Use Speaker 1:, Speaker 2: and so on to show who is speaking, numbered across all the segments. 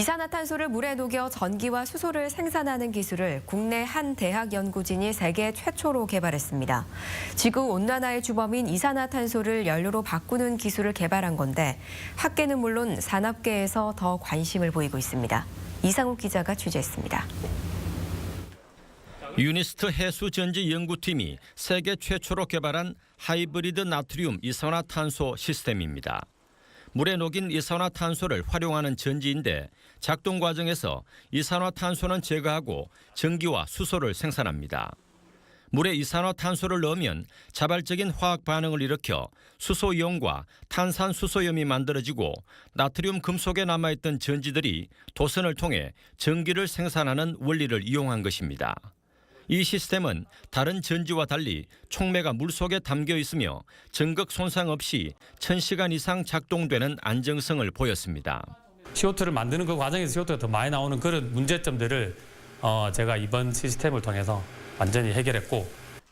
Speaker 1: 이산화탄소를 물에 녹여 전기와 수소를 생산하는 기술을 국내 한 대학 연구진이 세계 최초로 개발했습니다. 지구 온난화의 주범인 이산화탄소를 연료로 바꾸는 기술을 개발한 건데 학계는 물론 산업계에서 더 관심을 보이고 있습니다. 이상욱 기자가 취재했습니다.
Speaker 2: 유니스트 해수 전지 연구팀이 세계 최초로 개발한 하이브리드 나트륨 이산화탄소 시스템입니다. 물에 녹인 이산화탄소를 활용하는 전지인데 작동 과정에서 이산화탄소는 제거하고 전기와 수소를 생산합니다. 물에 이산화탄소를 넣으면 자발적인 화학 반응을 일으켜 수소이온과 탄산수소염이 만들어지고 나트륨 금속에 남아있던 전지들이 도선을 통해 전기를 생산하는 원리를 이용한 것입니다. 이 시스템은 다른 전지와 달리 촉매가 물속에 담겨 있으며 전극 손상 없이 1000시간 이상 작동되는 안정성을 보였습니다.
Speaker 3: CO2를 만드는 그 과정에서 CO2가 더 많이 나오는 그런 문제점들을 어, 제가 이번 시스템을 통해서 완전히 해결했고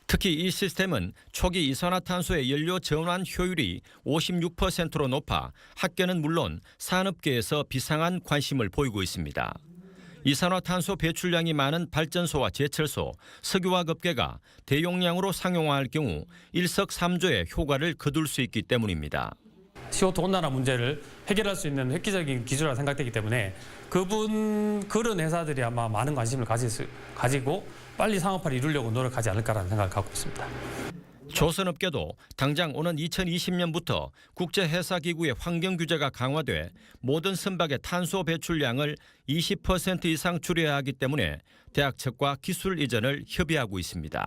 Speaker 2: 특히 이 시스템은 초기 이산화탄소의 연료 전환 효율이 56%로 높아 학계는 물론 산업계에서 비상한 관심을 보이고 있습니다. 이산화탄소 배출량이 많은 발전소와 제철소, 석유화학 업계가 대용량으로 상용화할 경우 일석삼조의 효과를 거둘 수 있기 때문입니다.
Speaker 3: CO2 온난화 문제를 해결할 수 있는 획기적인 기술이라 생각되기 때문에 그분 그런 회사들이 아마 많은 관심을 가지고 빨리 상업화를 이루려고 노력하지 않을까라는 생각을 갖고 있습니다.
Speaker 2: 조선업계도 당장 오는 2020년부터 국제해사기구의 환경 규제가 강화돼 모든 선박의 탄소 배출량을 20% 이상 줄여야 하기 때문에 대학 측과 기술 이전을 협의하고 있습니다.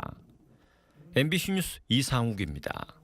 Speaker 2: MBC 뉴스 이상욱입니다.